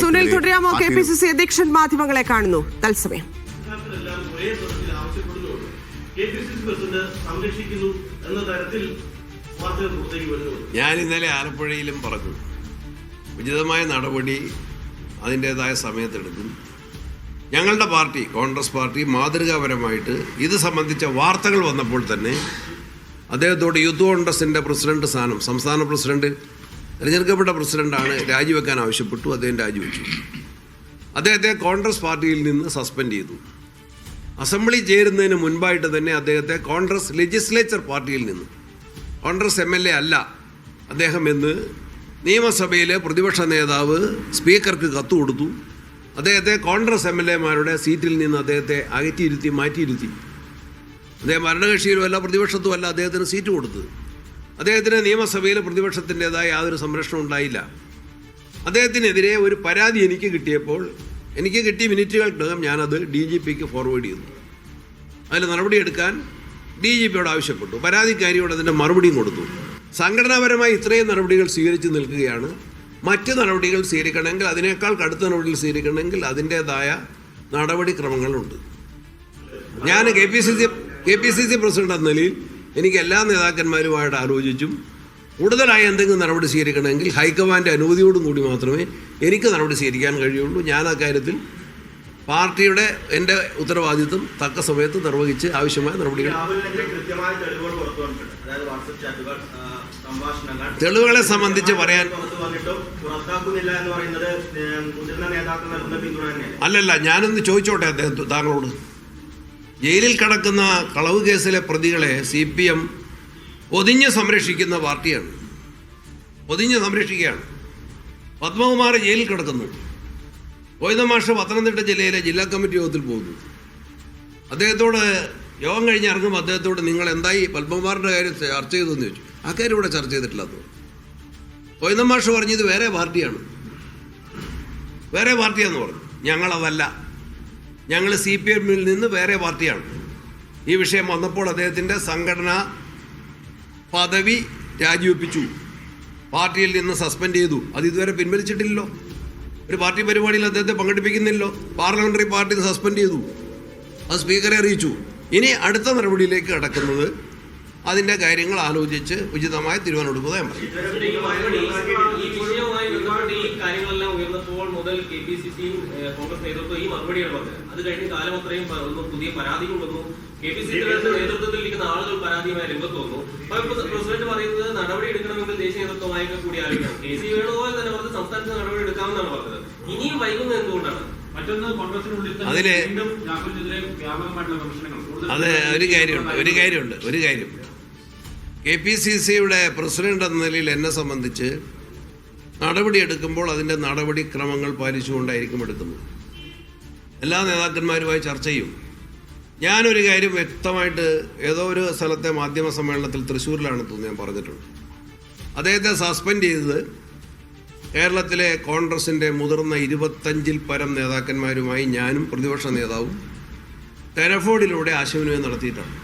സുനിൽ തുടരാമോ? K P C C അധ്യക്ഷൻ മാധ്യമങ്ങളെ കാണുന്നു. തത്സമയം. ഞാൻ ഇന്നലെ ആലപ്പുഴയിലും പറഞ്ഞു ഉചിതമായ നടപടി അതിന്റെതായ സമയത്തെടുക്കും. ഞങ്ങളുടെ പാർട്ടി കോൺഗ്രസ് പാർട്ടി മാതൃകാപരമായിട്ട് ഇത് സംബന്ധിച്ച വാർത്തകൾ വന്നപ്പോൾ തന്നെ അദ്ദേഹത്തോട് യൂത്ത് കോൺഗ്രസിന്റെ പ്രസിഡന്റ് സ്ഥാനം സംസ്ഥാന പ്രസിഡന്റ് തിരഞ്ഞെടുക്കപ്പെട്ട പ്രസിഡന്റാണ് രാജിവെക്കാൻ ആവശ്യപ്പെട്ടു അദ്ദേഹം രാജിവെച്ചു. അദ്ദേഹത്തെ കോൺഗ്രസ് പാർട്ടിയിൽ നിന്ന് സസ്പെൻഡ് ചെയ്തു. അസംബ്ലി ചേരുന്നതിന് മുൻപായിട്ട് തന്നെ അദ്ദേഹത്തെ കോൺഗ്രസ് ലെജിസ്ലേച്ചർ പാർട്ടിയിൽ നിന്ന് കോൺഗ്രസ് എം എൽ എ അല്ല അദ്ദേഹം എന്ന് നിയമസഭയിലെ പ്രതിപക്ഷ നേതാവ് സ്പീക്കർക്ക് കത്ത് കൊടുത്തു. അദ്ദേഹത്തെ കോൺഗ്രസ് എം എൽ എമാരുടെ സീറ്റിൽ നിന്ന് അദ്ദേഹത്തെ അകറ്റിയിരുത്തി മാറ്റിയിരുത്തി. അദ്ദേഹം ഭരണകക്ഷിയിലുമല്ല പ്രതിപക്ഷത്തുമല്ല അദ്ദേഹത്തിന് സീറ്റ് കൊടുത്തത്. അദ്ദേഹത്തിന് നിയമസഭയിൽ പ്രതിപക്ഷത്തിന്റെതായ യാതൊരു സംരക്ഷണം ഉണ്ടായില്ല. അദ്ദേഹത്തിനെതിരെ ഒരു പരാതി എനിക്ക് കിട്ടിയപ്പോൾ എനിക്ക് കിട്ടിയ മിനിറ്റുകൾക്കകം ഞാനത് ഡി ജി പിക്ക് ഫോർവേഡ് ചെയ്തു. അതിൽ നടപടിയെടുക്കാൻ ഡി ജി പിയോട് ആവശ്യപ്പെട്ടു. പരാതിക്കാരിയോട് അതിന്റെ മറുപടിയും കൊടുത്തു. സംഘടനാപരമായി ഇത്രയും നടപടികൾ സ്വീകരിച്ചു നിൽക്കുകയാണ്. മറ്റ് നടപടികൾ സ്വീകരിക്കണമെങ്കിൽ അതിനേക്കാൾ കടുത്ത നടപടികൾ സ്വീകരിക്കണമെങ്കിൽ അതിന്റേതായ നടപടിക്രമങ്ങളുണ്ട്. ഞാൻ K P C C K P C C president എന്ന നിലയിൽ എനിക്ക് എല്ലാ നേതാക്കന്മാരുമായിട്ട് ആലോചിച്ചും കൂടുതലായി എന്തെങ്കിലും നടപടി സ്വീകരിക്കണമെങ്കിൽ ഹൈക്കമാൻഡ് അനുമതിയോടും കൂടി മാത്രമേ എനിക്ക് നടപടി സ്വീകരിക്കാൻ കഴിയുള്ളൂ. ഞാൻ അക്കാര്യത്തിൽ പാർട്ടിയുടെ എന്റെ ഉത്തരവാദിത്വം തക്ക സമയത്ത് നിർവഹിച്ച് ആവശ്യമായ നടപടികൾ തെളിവുകളെ സംബന്ധിച്ച് പറയാൻ അല്ലല്ല ഞാനൊന്ന് ചോദിച്ചോട്ടെ അദ്ദേഹം താങ്കളോട്? ജയിലിൽ കിടക്കുന്ന കളവ് കേസിലെ പ്രതികളെ സി പി എം ഒതിഞ്ഞ് സംരക്ഷിക്കുന്ന പാർട്ടിയാണ്. ഒതിഞ്ഞ് സംരക്ഷിക്കുകയാണ്. പത്മകുമാർ ജയിലിൽ കിടക്കുന്നു. ഗോവിന്ദമാഷ് പത്തനംതിട്ട ജില്ലയിലെ ജില്ലാ കമ്മിറ്റി യോഗത്തിൽ പോകുന്നു. അദ്ദേഹത്തോട് യോഗം കഴിഞ്ഞ് ഇറങ്ങുമ്പോൾ അദ്ദേഹത്തോട് നിങ്ങൾ എന്തായി? പത്മകുമാറിന്റെ കാര്യം ചർച്ച ചെയ്തു എന്ന് ചോദിച്ചു. ആ കാര്യം ഇവിടെ ചർച്ച ചെയ്തിട്ടില്ല അത് ഗോവിന്ദമാഷ് പറഞ്ഞു ഇത് വേറെ പാർട്ടിയാണ്. വേറെ പാർട്ടിയാന്ന് പറഞ്ഞു. ഞങ്ങളതല്ല. ഞങ്ങൾ സി പി എമ്മിൽ നിന്ന് വേറെ പാർട്ടിയാണ്. ഈ വിഷയം വന്നപ്പോൾ അദ്ദേഹത്തിന്റെ സംഘടനാ പദവി രാജിവെപ്പിച്ചു. പാർട്ടിയിൽ നിന്ന് സസ്പെൻഡ് ചെയ്തു. അത് ഇതുവരെ പിൻവലിച്ചിട്ടില്ലല്ലോ. ഒരു പാർട്ടി പരിപാടിയിൽ അദ്ദേഹത്തെ പങ്കെടുപ്പിക്കുന്നില്ലല്ലോ. പാർലമെന്ററി പാർട്ടി സസ്പെൻഡ് ചെയ്തു. അത് സ്പീക്കറെ അറിയിച്ചു. ഇനി അടുത്ത നടപടിയിലേക്ക് കടക്കുന്നത് അതിന്റെ കാര്യങ്ങൾ ആലോചിച്ച് ഉചിതമായ തീരുമാനമെടുക്കുക ഞാൻ പറയും ഈ മറുപടി ഈ വിഷയവുമായി ബന്ധപ്പെട്ട് ഈ കാര്യങ്ങളെല്ലാം ഉയർന്നപ്പോൾ മുതൽ കെ പി സി സിയും കോൺഗ്രസ് നേതൃത്വം ഈ മറുപടിയാണ് പറഞ്ഞത്. അത് കഴിഞ്ഞ് കാലം അത്രയും ഒന്നും പുതിയ പരാതികൾ വന്നു. കെ പി സി സിയുടെ നേതൃത്വത്തിൽ ഇരിക്കുന്ന ആളുകൾ പരാതിയുമായി രംഗത്ത് വന്നു. അപ്പൊ പ്രസിഡന്റ് പറയുന്നത് നടപടി എടുക്കണമെങ്കിൽ ദേശീയ നേതൃത്വമായിട്ട് കൂടി ആലോചിക്കണം. കെ സി വേണുഗോപാൽ തന്നെ പറഞ്ഞത് സംസ്ഥാനത്ത് നടപടി എടുക്കാമെന്നാണ് പറഞ്ഞത്. ഇനിയും വൈകുന്നത് എന്തുകൊണ്ടാണ്? അതിൽ അത് ഒരു കാര്യമുണ്ട് ഒരു കാര്യമുണ്ട് ഒരു കാര്യം. കെ പി സി സിയുടെ പ്രസിഡന്റ് എന്ന നിലയിൽ എന്നെ സംബന്ധിച്ച് നടപടി എടുക്കുമ്പോൾ അതിന്റെ നടപടിക്രമങ്ങൾ പാലിച്ചുകൊണ്ടായിരിക്കും എടുക്കുന്നത്. എല്ലാ നേതാക്കന്മാരുമായി ചർച്ച ചെയ്യും. ഞാനൊരു കാര്യം വ്യക്തമായിട്ട് ഏതോ ഒരു സ്ഥലത്തെ മാധ്യമ സമ്മേളനത്തിൽ തൃശ്ശൂരിലാണ് തോന്നുന്നു ഞാൻ പറഞ്ഞിട്ടുണ്ട്. അദ്ദേഹത്തെ സസ്പെൻഡ് ചെയ്തത് കേരളത്തിലെ കോൺഗ്രസിന്റെ മുതിർന്ന ഇരുപത്തഞ്ചിൽ പരം നേതാക്കന്മാരുമായി ഞാനും പ്രതിപക്ഷ നേതാവും ടെലഫോണിലൂടെ ആശയവിനിമയം നടത്തിയിട്ടാണ്.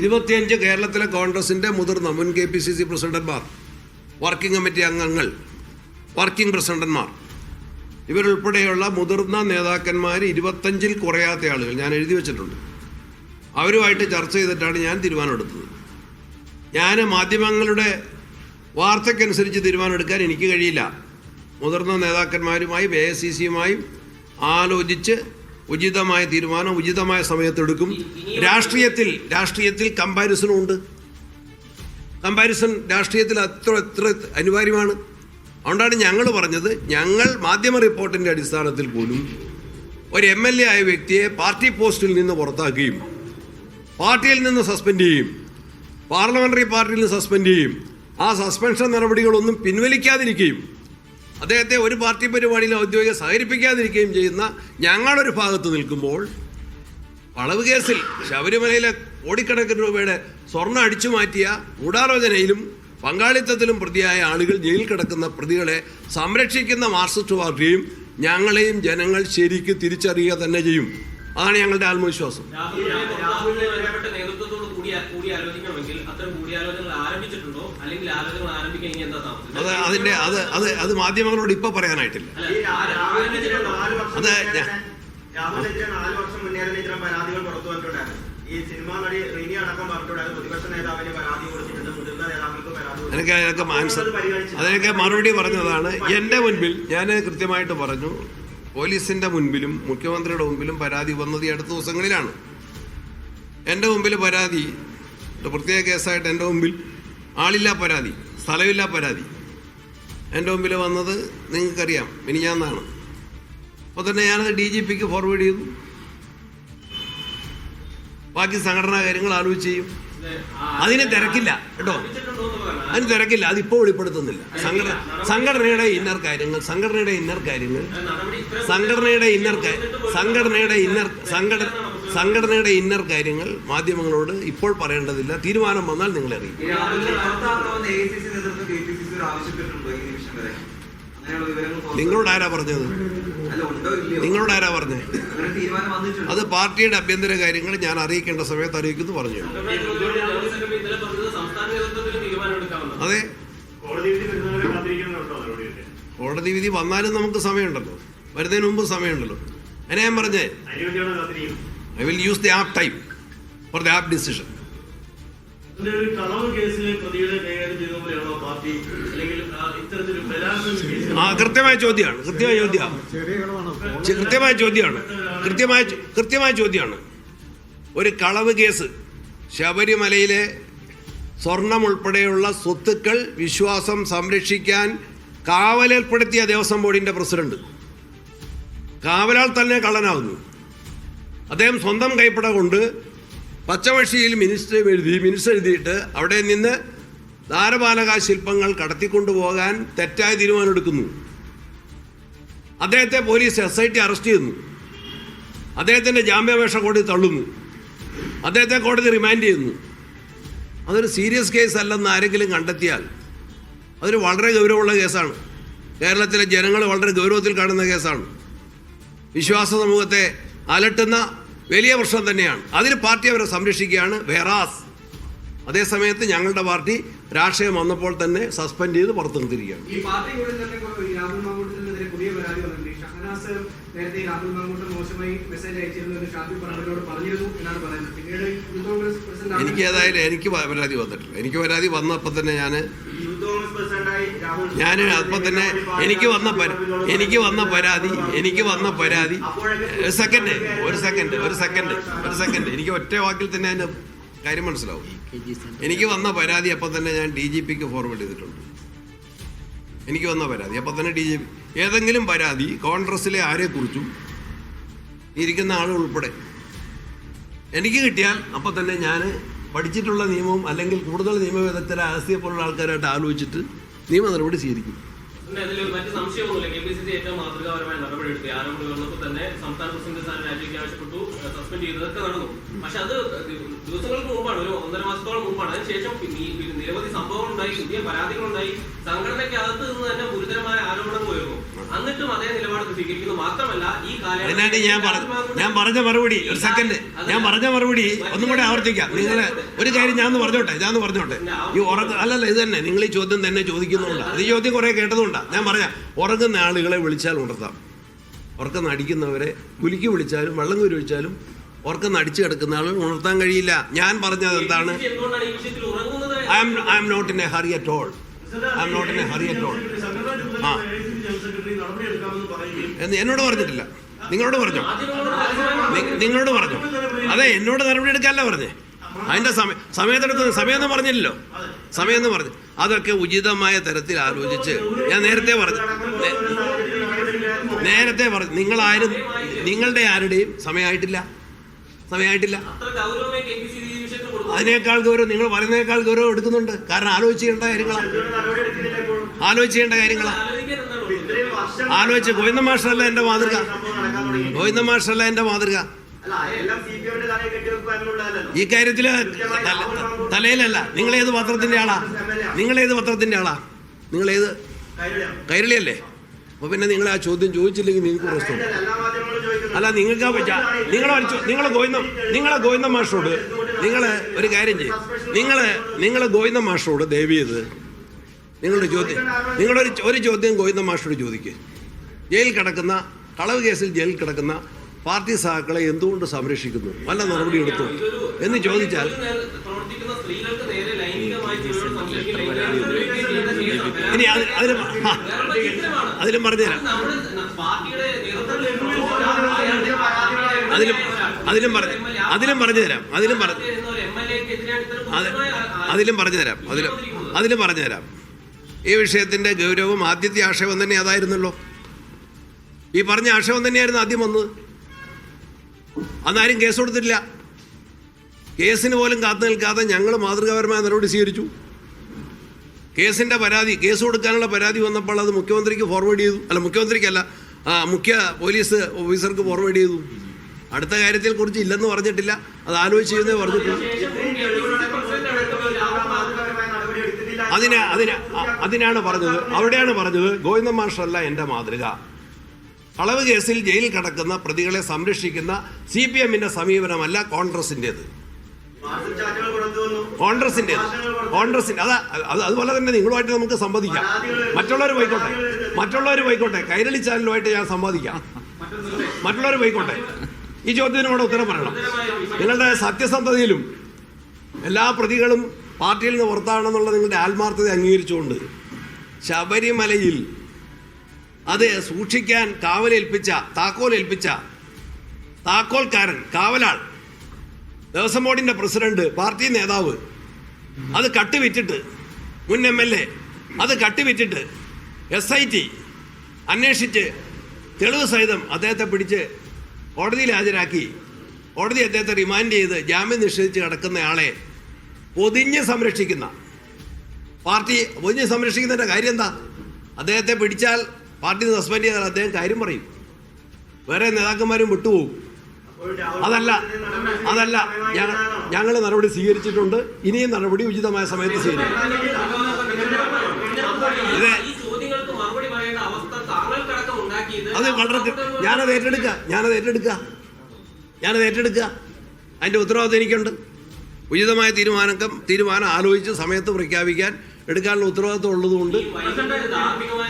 ഇരുപത്തിയഞ്ച് കേരളത്തിലെ കോൺഗ്രസിന്റെ മുതിർന്ന മുൻ കെ പി സി സി പ്രസിഡന്റ്മാർ വർക്കിംഗ് കമ്മിറ്റി അംഗങ്ങൾ വർക്കിംഗ് പ്രസിഡന്റ്മാർ ഇവരുൾപ്പെടെയുള്ള മുതിർന്ന നേതാക്കന്മാർ ഇരുപത്തഞ്ചിൽ കുറയാത്ത ആളുകൾ ഞാൻ എഴുതി വെച്ചിട്ടുണ്ട്. അവരുമായിട്ട് ചർച്ച ചെയ്തിട്ടാണ് ഞാൻ തീരുമാനമെടുത്തത്. ഞാൻ മാധ്യമങ്ങളുടെ വാർത്തയ്ക്കനുസരിച്ച് തീരുമാനമെടുക്കാൻ എനിക്ക് കഴിയില്ല. മുതിർന്ന നേതാക്കന്മാരുമായും എ എസ് സി സിയുമായും ആലോചിച്ച് ഉചിതമായ തീരുമാനം ഉചിതമായ സമയത്തെടുക്കും. രാഷ്ട്രീയത്തിൽ രാഷ്ട്രീയത്തിൽ കമ്പാരിസണും ഉണ്ട്. കമ്പാരിസൺ രാഷ്ട്രീയത്തിൽ അത്ര എത്ര അനിവാര്യമാണ്. അതുകൊണ്ടാണ് ഞങ്ങൾ പറഞ്ഞത് ഞങ്ങൾ മാധ്യമ റിപ്പോർട്ടിന്റെ അടിസ്ഥാനത്തിൽ പോലും ഒരു എം എൽ എ ആയ വ്യക്തിയെ പാർട്ടി പോസ്റ്റിൽ നിന്ന് പുറത്താക്കുകയും പാർട്ടിയിൽ നിന്ന് സസ്പെൻഡ് ചെയ്യും പാർലമെന്ററി പാർട്ടിയിൽ നിന്ന് സസ്പെൻഡ് ചെയ്യും ആ സസ്പെൻഷൻ നടപടികളൊന്നും പിൻവലിക്കാതിരിക്കുകയും അദ്ദേഹത്തെ ഒരു പാർട്ടി പരിപാടിയിൽ ഔദ്യോഗിക സഹകരിപ്പിക്കാതിരിക്കുകയും ചെയ്യുന്ന ഞങ്ങളൊരു ഭാഗത്ത് നിൽക്കുമ്പോൾ വളവ് കേസിൽ ശബരിമലയിലെ കോടിക്കണക്കിന് രൂപയുടെ സ്വർണം അടിച്ചു മാറ്റിയ ഗൂഢാലോചനയിലും പങ്കാളിത്തത്തിലും പ്രതിയായ ആളുകൾ ജയിലിൽ കിടക്കുന്ന പ്രതികളെ സംരക്ഷിക്കുന്ന മാർക്സിസ്റ്റ് പാർട്ടിയും ഞങ്ങളെയും ജനങ്ങൾ ശരിക്ക് തിരിച്ചറിയുക തന്നെ ചെയ്യും. അതാണ് ഞങ്ങളുടെ ആത്മവിശ്വാസം. അത് അതിന്റെ അത് അത് അത് മാധ്യമങ്ങളോട് ഇപ്പൊ പറയാനായിട്ടില്ല. ഈ രാ- രാഹുലിനെതിരെ നാല് വർഷം അത് ഈ സിനിമാ നടി റിനി അടക്കം പറഞ്ഞിട്ടുണ്ടായിരുന്നു പ്രതിപക്ഷ നേതാവിന് പരാതി കൊടുത്തിട്ടുണ്ട്. മുതിർന്ന നേതാക്കൾക്ക് പരാതി എനിക്ക് അതിനൊക്കെ മാൻസർ അത് അതിനൊക്കെ മറുപടി പറഞ്ഞതാണ്. എന്റെ മുൻപിൽ ഞാൻ കൃത്യമായിട്ട് പറഞ്ഞു. പോലീസിന്റെ മുൻപിലും മുഖ്യമന്ത്രിയുടെ മുൻപിലും പരാതി വന്നത് ഈ അടുത്ത ദിവസങ്ങളിലാണ്. എന്റെ മുമ്പിൽ പരാതി പ്രത്യേക കേസായിട്ട് എന്റെ മുമ്പിൽ ആളില്ല പരാതി സ്ഥലമില്ല പരാതി. എന്റെ മുമ്പിൽ വന്നത് നിങ്ങൾക്കറിയാം. മിനിഞ്ഞാന്നാണ്. അപ്പോൾ തന്നെ ഞാനത് ഡി ജി പിക്ക് ഫോർവേഡ് ചെയ്തു. ബാക്കി സംഘടനാ കാര്യങ്ങൾ ആലോചിച്ച് ചെയ്യും. അതിന് തിരക്കില്ല കേട്ടോ. അതിന് തിരക്കില്ല അതിപ്പോൾ വെളിപ്പെടുത്തുന്നില്ല. സംഘടന സംഘടനയുടെ ഇന്നർ കാര്യങ്ങൾ സംഘടനയുടെ ഇന്നർ കാര്യങ്ങൾ. സംഘടനയുടെ ഇന്നർ സംഘടനയുടെ ഇന്നർ സംഘടന സംഘടനയുടെ ഇന്നർ കാര്യങ്ങൾ മാധ്യമങ്ങളോട് ഇപ്പോൾ പറയേണ്ടതില്ല. തീരുമാനം വന്നാൽ നിങ്ങളെ അറിയിക്കും. നിങ്ങളോട് ആരാ പറഞ്ഞത്? നിങ്ങളോട് ആരാ അങ്ങനെ അത് പാർട്ടിയുടെ അഭ്യന്തര കാര്യങ്ങൾ ഞാൻ അറിയിക്കേണ്ട സമയത്ത് അറിയിക്കുന്നു പറഞ്ഞു. അതെ. കോടതി വിധി വന്നാലും നമുക്ക് സമയമുണ്ടല്ലോ. വരുന്നതിന് മുമ്പ് സമയമുണ്ടല്ലോ. അതിനെ ഞാൻ പറഞ്ഞേ. I will use the apt time for the apt decision ഒരു കളവ് കേസിലെ പ്രതികളെ കൈകാര്യം ചെയ്ത പോലെയാണോ പാർട്ടി? അല്ലെങ്കിൽ ആ, ഇത്തരത്തിലൊരു ബലാത്സംഗ ആ കൃത്യമായ ചോദ്യമാണ്. കൃത്യമായ ചോദ്യമാണ്. കൃത്യമായ ചോദ്യമാണ്. കൃത്യമായ കൃത്യമായ ചോദ്യമാണ്. ഒരു കളവ് കേസ്. ശബരിമലയിലെ സ്വർണം ഉൾപ്പെടെയുള്ള സ്വത്തുക്കൾ വിശ്വാസം സംരക്ഷിക്കാൻ കാവലേർപ്പെടുത്തിയ ദേവസ്വം ബോർഡിന്റെ പ്രസിഡന്റ്. കാവലാൾ തന്നെ കള്ളനാകുന്നു അദ്ദേഹം സ്വന്തം കൈപ്പട കൊണ്ട് പച്ചമഷിയിൽ മിനിസ്റ്റർ എഴുതി മിനിസ്റ്റർ എഴുതിയിട്ട് അവിടെ നിന്ന് ധാരപാലക ശില്പങ്ങൾ കടത്തിക്കൊണ്ടുപോകാൻ തെറ്റായ തീരുമാനമെടുക്കുന്നു. അദ്ദേഹത്തെ police S I T arrest ചെയ്യുന്നു. അദ്ദേഹത്തിന്റെ ജാമ്യാപേക്ഷ കോടതി തള്ളുന്നു. അദ്ദേഹത്തെ കോടതി റിമാൻഡ് ചെയ്യുന്നു. അതൊരു സീരിയസ് കേസ് അല്ലെന്ന് ആരെങ്കിലും കണ്ടെത്തിയാൽ അതൊരു വളരെ ഗൗരവമുള്ള കേസാണ്. കേരളത്തിലെ ജനങ്ങൾ വളരെ ഗൗരവത്തിൽ കാണുന്ന കേസാണ്. വിശ്വാസ സമൂഹത്തെ അലട്ടുന്ന വലിയ പ്രശ്നം തന്നെയാണ്. അതിന് പാർട്ടി അവരെ സംരക്ഷിക്കുകയാണ് വേറാസ് അതേസമയത്ത് ഞങ്ങളുടെ പാർട്ടി രാഷ്ട്രീയം വന്നപ്പോൾ തന്നെ സസ്പെൻഡ് ചെയ്ത് പുറത്തു നിർത്തിയിരിക്കുകയാണ് ഈ പാർട്ടിക്കുള്ളിൽ തന്നെ കുറെ- ഈ രാഹുൽ മാങ്കൂട്ടത്തിനെതിരെ പുതിയ പരാതി വന്നിട്ടുണ്ട് ഷഹനാസ് നേരത്തെ രാഹുൽ മാങ്കൂട്ടം മോശമായി മെസ്സേജ് അയച്ചിരുന്നു എന്ന് ഷാഫി പറമ്പിലോട് പറഞ്ഞിരുന്നു എന്നാണ് പറയുന്നത്. പിന്നീട് യൂത്ത് കോൺഗ്രസ് പ്രസിഡന്റ് എനിക്ക് ഏതായാലും എനിക്ക് പരാതി വന്നിട്ടില്ല. എനിക്ക് പരാതി വന്നപ്പോൾ തന്നെ ഞാൻ കോൺഗ്രസ് ഞാൻ അപ്പം തന്നെ എനിക്ക് വന്ന പര- എനിക്ക് വന്ന പരാതി എനിക്ക് വന്ന പരാതി ഒരു സെക്കൻഡ് ഒരു സെക്കൻഡ് ഒരു സെക്കൻഡ് ഒരു സെക്കൻഡ് എനിക്ക് ഒറ്റ വാക്കിൽ തന്നെ അതിന്റെ കാര്യം മനസ്സിലാവും. എനിക്ക് വന്ന പരാതി അപ്പം തന്നെ ഞാൻ ഡി ജി പിക്ക് ഫോർവേഡ് ചെയ്തിട്ടുണ്ട്. എനിക്ക് വന്ന പരാതി. അപ്പോൾ തന്നെ ഡി ജെ പി. ഏതെങ്കിലും പരാതി കോൺഗ്രസ്സിലെ ആരെക്കുറിച്ചും ഇരിക്കുന്ന ആളുകൾ എനിക്ക് കിട്ടിയാൽ അപ്പോൾ തന്നെ ഞാൻ പഠിച്ചിട്ടുള്ള നിയമവും അല്ലെങ്കിൽ കൂടുതൽ നിയമവിദഗ്ധരെ ആസ്തിയെ പോലുള്ള ആൾക്കാരായിട്ട് ആലോചിച്ചിട്ട് നിയമ നടപടി സ്വീകരിക്കും. മറ്റ് സംശയമൊന്നുമില്ല. കെ പി സി സി തന്നെ സംസ്ഥാന സസ്പെൻഡ് ചെയ്തതൊക്കെ പക്ഷെ അത് ദിവസങ്ങൾക്ക് ഒരു ഒന്നര നിരവധി സംഭവങ്ങൾ ഉണ്ടായി പുതിയ പരാതികൾ ഉണ്ടായി സംഘടനയ്ക്കകത്ത് നിന്ന് തന്നെ ഗുരുതരമായ ആരോപണങ്ങൾ ഉയർന്നു. എന്നിട്ടും അതേ നിലപാട് സ്വീകരിക്കുന്നു. മാത്രമല്ല ഈ അതിനാണ് ഞാൻ പറഞ്ഞു ഞാൻ പറഞ്ഞ മറുപടി ഒരു സെക്കൻഡ് ഞാൻ പറഞ്ഞ മറുപടി ഒന്നും കൂടെ ആവർത്തിക്കാം. നിങ്ങൾ ഒരു കാര്യം ഞാൻ പറഞ്ഞോട്ടെ? ഞാൻ പറഞ്ഞോട്ടെ? ഈ ഉറങ്ങ അല്ലല്ല ഇത് തന്നെ. നിങ്ങൾ ഈ ചോദ്യം തന്നെ ചോദിക്കുന്നുണ്ടോ ഈ ചോദ്യം കുറെ കേട്ടതുകൊണ്ടാണ് ഞാൻ പറയാം ഉറങ്ങുന്ന ആളുകളെ വിളിച്ചാൽ ഉണർത്താം. ഉറക്കം അടിക്കുന്നവരെ കുലുക്കി വിളിച്ചാലും വെള്ളം കുരി വിളിച്ചാലും ഉറക്കം അടിച്ചു കിടക്കുന്ന ആളുകൾ ഉണർത്താൻ കഴിയില്ല. ഞാൻ പറഞ്ഞത് എന്താണ്? I'm I'm not in a hurry at all I'm not in a hurry at all ആ. എന്ന് എന്നോട് പറഞ്ഞിട്ടില്ല. നിങ്ങളോട് പറഞ്ഞു? നിങ്ങളോട് പറഞ്ഞു? അതെ എന്നോട് നടപടി എടുക്കാനല്ല പറഞ്ഞേ. അതിന്റെ സമയം സമയത്തെടുത്ത് സമയമെന്ന് പറഞ്ഞില്ലല്ലോ. സമയമെന്ന് പറഞ്ഞു. അതൊക്കെ ഉചിതമായ തരത്തിൽ ആലോചിച്ച് ഞാൻ നേരത്തെ പറഞ്ഞു. നേരത്തെ പറഞ്ഞു. നിങ്ങളാരും നിങ്ങളുടെ ആരുടെയും സമയമായിട്ടില്ല. സമയമായിട്ടില്ല. അതിനേക്കാൾ ഗൗരവം നിങ്ങൾ പറയുന്നതിനേക്കാൾ ഗൗരവം എടുക്കുന്നുണ്ട്. കാരണം ആലോചിച്ച് ചെയ്യേണ്ട കാര്യങ്ങളാണ് ആലോചിച്ച് ചെയ്യേണ്ട കാര്യങ്ങളാണ് ആലോചിച്ച് ഗോവിന്ദ മാഷല്ല എന്റെ മാതൃക. ഗോവിന്ദ മാഷല്ല എന്റെ മാതൃക. ഈ കാര്യത്തിൽ തലയിലല്ല നിങ്ങൾ ഏത് പത്രത്തിന്റെ ആളാ? നിങ്ങൾ ഏത് പത്രത്തിന്റെ ആളാ? നിങ്ങൾ ഏത് കൈരളിയല്ലേ? അപ്പൊ പിന്നെ നിങ്ങൾ ആ ചോദ്യം ചോദിച്ചില്ലെങ്കിൽ നിങ്ങൾക്ക് പ്രശ്നം അല്ല നിങ്ങൾക്ക് നിങ്ങൾ നിങ്ങൾ ഗോവിന്ദ നിങ്ങളെ ഗോവിന്ദ മാഷോട് നിങ്ങൾ ഒരു കാര്യം ചെയ്യും. നിങ്ങൾ നിങ്ങൾ ഗോവിന്ദ മാഷോട് ദേവി ചെയ്ത് നിങ്ങളുടെ ചോദ്യം നിങ്ങളൊരു ഒരു ചോദ്യം ഗോവിന്ദ മാഷോട് ചോദിക്കുക ജയിലിൽ കിടക്കുന്ന കളവ് കേസിൽ ജയിലിൽ കിടക്കുന്ന പാർട്ടി സഹാക്കളെ എന്തുകൊണ്ട് സംരക്ഷിക്കുന്നു? വല്ല നടപടി എടുത്തു? എന്ന് ചോദിച്ചാൽ ഇനി അത് അതിന്. അതിലും പറഞ്ഞുതരാം. അതിലും അതിലും പറഞ്ഞു അതിലും പറഞ്ഞു തരാം അതിലും പറഞ്ഞു അത് അതിലും പറഞ്ഞു തരാം അതിലും അതിലും പറഞ്ഞു തരാം. ഈ വിഷയത്തിന്റെ ഗൗരവം ആദ്യത്തെ ആക്ഷേപം തന്നെ അതായിരുന്നല്ലോ. ഈ പറഞ്ഞ ആക്ഷേപം തന്നെയായിരുന്നു ആദ്യം വന്നത്. അന്നാരും കേസ് കൊടുത്തിട്ടില്ല. കേസിന് പോലും കാത്തു നിൽക്കാതെ ഞങ്ങൾ മാതൃകാപരമായ നടപടി സ്വീകരിച്ചു. കേസിന്റെ പരാതി കേസ് കൊടുക്കാനുള്ള പരാതി വന്നപ്പോൾ അത് മുഖ്യമന്ത്രിക്ക് ഫോർവേഡ് ചെയ്തു. അല്ല മുഖ്യമന്ത്രിക്കല്ല മുഖ്യ പോലീസ് ഓഫീസർക്ക് ഫോർവേഡ് ചെയ്തു. അടുത്ത കാര്യത്തിൽ കുറിച്ച് ഇല്ലെന്ന് പറഞ്ഞിട്ടില്ല. അത് ആലോചിച്ച് ചെയ്യുന്നേ പറഞ്ഞിട്ടുള്ളൂ അതിന് അതിന് അതിനാണ് പറഞ്ഞത്. അവിടെയാണ് പറഞ്ഞത് ഗോവിന്ദ മാഷല്ല എന്റെ മാതൃക. കളവ് കേസിൽ ജയിലിൽ കിടക്കുന്ന പ്രതികളെ സംരക്ഷിക്കുന്ന സി പി എമ്മിന്റെ സമീപനമല്ല കോൺഗ്രസിന്റെ വന്നു കോൺഗ്രസിന്റേത് കോൺഗ്രസിന്റെ അതാ അത് അതുപോലെ തന്നെ നിങ്ങളുമായിട്ട് നമുക്ക് സംവദിക്കാം. മറ്റുള്ളവർ പോയിക്കോട്ടെ. മറ്റുള്ളവർ പോയിക്കോട്ടെ. കൈരളി ചാനലുമായിട്ട് ഞാൻ സംവദിക്കാം. മറ്റുള്ളവർ പോയിക്കോട്ടെ. ഈ ചോദ്യത്തിന് കൂടെ ഉത്തരം പറയണം. നിങ്ങളുടെ സത്യസന്ധതയിലും എല്ലാ പ്രതികളും പാർട്ടിയിൽ നിന്ന് പുറത്താണെന്നുള്ള നിങ്ങളുടെ ആത്മാർത്ഥത അംഗീകരിച്ചുകൊണ്ട് ശബരിമലയിൽ അത് സൂക്ഷിക്കാൻ കാവലേൽപ്പിച്ച താക്കോലേൽപ്പിച്ച താക്കോൽക്കാരൻ കാവലാൾ ദേവസ്വം ബോർഡിന്റെ പ്രസിഡന്റ് പാർട്ടി നേതാവ് അത് കട്ടുവിറ്റിട്ട് മുൻ എം എൽ എ അത് കട്ടുവിറ്റിട്ട് എസ് ഐ ടി അന്വേഷിച്ച് തെളിവ് സഹിതം അദ്ദേഹത്തെ പിടിച്ച് കോടതിയിൽ ഹാജരാക്കി. കോടതി അദ്ദേഹത്തെ റിമാൻഡ് ചെയ്ത് ജാമ്യം നിഷേധിച്ച് കിടക്കുന്നയാളെ പൊതിഞ്ഞ് സംരക്ഷിക്കുന്ന. പാർട്ടി പൊതിഞ്ഞ് സംരക്ഷിക്കുന്നതിന്റെ കാര്യം എന്താ? അദ്ദേഹത്തെ പിടിച്ചാൽ പാർട്ടി സസ്പെൻഡ് ചെയ്താൽ അദ്ദേഹം കാര്യം പറയും. വേറെ നേതാക്കന്മാരും വിട്ടുപോകും. അതല്ല അതല്ല ഞങ്ങൾ നടപടി സ്വീകരിച്ചിട്ടുണ്ട്. ഇനിയും നടപടി ഉചിതമായ സമയത്ത് സ്വീകരിക്കും. അത് വളരെ ഞാനത് ഏറ്റെടുക്കുക ഞാനത് ഏറ്റെടുക്കുക ഞാനത് ഏറ്റെടുക്കുക. അതിന്റെ ഉത്തരവാദിത്വം എനിക്കുണ്ട്. ഉചിതമായ തീരുമാനം തീരുമാനം ആലോചിച്ച് സമയത്ത് പ്രഖ്യാപിക്കാൻ എടുക്കാനുള്ള ഉത്തരവാദിത്വം ഉള്ളതുകൊണ്ട്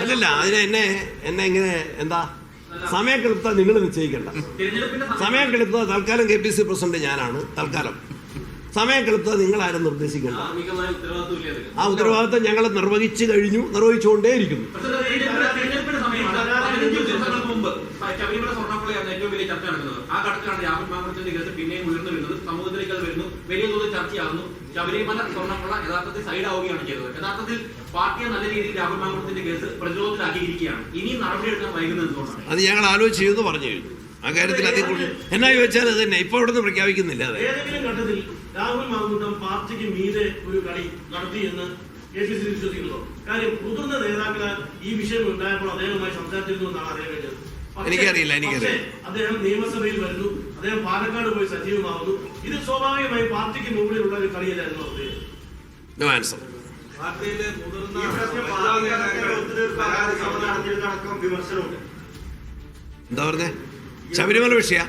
അല്ലല്ല അതിനെ എന്നെ എന്നെ ഇങ്ങനെ എന്താ? സമയക്കെടുത്ത നിങ്ങൾ നിശ്ചയിക്കണ്ട. സമയക്കെടുത്ത തൽക്കാലം കെ പി സി പ്രസിഡന്റ് ഞാനാണ് തൽക്കാലം. സമയക്കെടുത്ത നിങ്ങളാരും നിർദ്ദേശിക്കണ്ട. ആ ഉത്തരവാദിത്തം ഞങ്ങൾ നിർവഹിച്ചു കഴിഞ്ഞു നിർവഹിച്ചുകൊണ്ടേയിരിക്കുന്നു തെരഞ്ഞെടുപ്പിന്റെ സമയമാണ് പതിനഞ്ച് ദിവസങ്ങൾക്ക് മുമ്പ് ശബരിമല സ്വർണപ്പുള്ളിയാണ് ഏറ്റവും വലിയ ചർച്ച നടക്കുന്നത് രാഹുൽ മാങ്കുളത്തിന്റെ കേസ് പിന്നെയും ഉയർന്നു വരുന്നത്. സമൂഹത്തിലേക്ക് അത് വരുന്നു. വലിയ തോതിൽ ചർച്ചയാകുന്നു. ശബരിമല സ്വർണമുള്ള യഥാർത്ഥത്തിൽ സൈഡ് ആവുകയാണ് ചെയ്തത്. യഥാർത്ഥത്തിൽ പാർട്ടിയെ നല്ല രീതിയിൽ രാഹുൽ മാങ്കുളത്തിന്റെ കേസ് പ്രതിരോധത്തിലാക്കിയിരിക്കുകയാണ്. ഇനി നടപടിയെടുക്കാൻ വൈകുന്നത് എന്തുകൊണ്ടാണ്? അത് ഞങ്ങൾ ആലോചിച്ച് ചെയ്യുമെന്ന് പറഞ്ഞു കഴിഞ്ഞു. ആ കാര്യത്തിൽ അധികം കൂടുതൽ എന്നാ ചോദിച്ചാൽ അത് തന്നെ. ഇപ്പൊ ഇവിടുന്ന് പ്രഖ്യാപിക്കുന്നില്ല അതെ. ഏതെങ്കിലും ഘട്ടത്തിൽ രാഹുൽ മാങ്കൂട്ടം പാർട്ടിക്ക് മീതെ ഒരു കളി നടത്തി എന്ന് കെ പി സി കാര്യം മുതിർന്ന നേതാക്കളാൽ ഈ വിഷയം ഉണ്ടായപ്പോൾ അദ്ദേഹവുമായി സംസാരിച്ചിരുന്നു എന്നാണ് അറിയാൻ കഴിഞ്ഞത്. എനിക്കറിയില്ല, എനിക്കറിയില്ല. അദ്ദേഹം നിയമസഭയിൽ വരുന്നു. അദ്ദേഹം പാലക്കാട് പോയി സജീവമാകുന്നു ഇത് സ്വാഭാവികമായി പാർട്ടിക്ക് മുകളിലുള്ള ഒരു കളിയല്ലായിരുന്നു അദ്ദേഹം. നോ ആൻസർ പാർട്ടിയിലെ മുതിർന്ന വിമർശനമുണ്ട്. എന്താ പറഞ്ഞേ? ശബരിമല വിഷയം?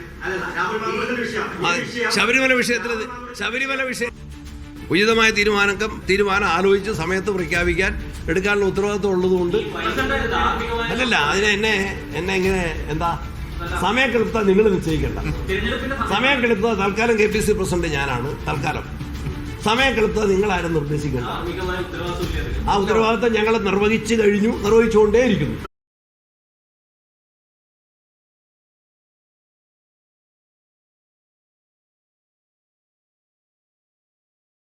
ശബരിമല വിഷയത്തിൽ ശബരിമല വിഷയം ഉചിതമായ തീരുമാനം തീരുമാനം ആലോചിച്ച് സമയത്ത് പ്രഖ്യാപിക്കാൻ എടുക്കാനുള്ള ഉത്തരവാദിത്വം ഉള്ളതുകൊണ്ട് അല്ലല്ല അതിനെ എന്നെ എന്നെ ഇങ്ങനെ എന്താ സമയക്കെടുത്ത നിങ്ങൾ നിശ്ചയിക്കണ്ട. സമയക്കെടുത്ത തൽക്കാലം കെ പി സി പ്രസിഡന്റ് ഞാനാണ് തൽക്കാലം. സമയക്കെടുത്ത നിങ്ങളാരും നിർദ്ദേശിക്കണ്ട. ആ ഉത്തരവാദിത്തം ഞങ്ങൾ നിർവഹിച്ചു കഴിഞ്ഞു നിർവഹിച്ചുകൊണ്ടേയിരിക്കുന്നു.